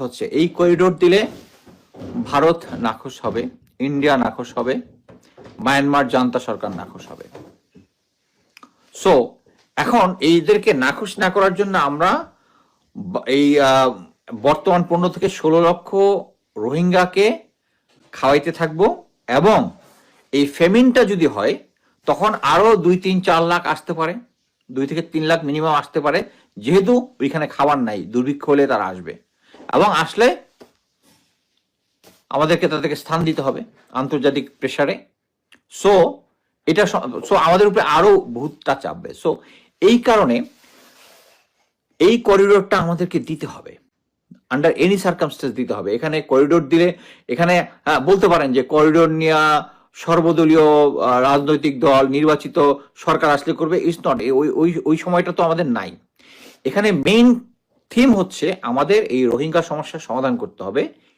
হচ্ছে এই করিডোর দিলে ভারত নাখোশ হবে ইন্ডিয়া নাখোশ হবে মায়ানমার জান্তা সরকার নাখোশ হবে। সো এখন এইদেরকে নাখোশ না করার জন্য আমরা এই বর্তমান পনেরো থেকে ষোলো লক্ষ রোহিঙ্গাকে খাওয়াইতে থাকব এবং এই ফেমিনটা যদি হয়, তখন আরও দুই তিন চার লাখ আসতে পারে, দুই থেকে তিন লাখ মিনিমাম আসতে পারে। যেহেতু ওইখানে খাবার নাই, দুর্ভিক্ষ হলে তারা আসবে। এবং আসলে আমাদেরকে তাদেরকে স্থান দিতে হবে আন্তর্জাতিক প্রেসারে সো এটা সো আমাদের উপরে আরও ভূতটা চাপবে। সো এই কারণে এই করিডোরটা আমাদেরকে দিতে হবে। আন্ডার এনি সার্কামস্টেন্স দিতে হবে। এখানে করিডোর দিলে এখানে হ্যাঁ, বলতে পারেন যে করিডোর নিয়ে সর্বদলীয় রাজনৈতিক দল নির্বাচিত সরকার আসলে করবে ইটস নট ওই ওই সময়টা তো আমাদের নাই। এখানে মেইন থিম হচ্ছে আমাদের এই রোহিঙ্গা সমস্যার সমাধান করতে হবে।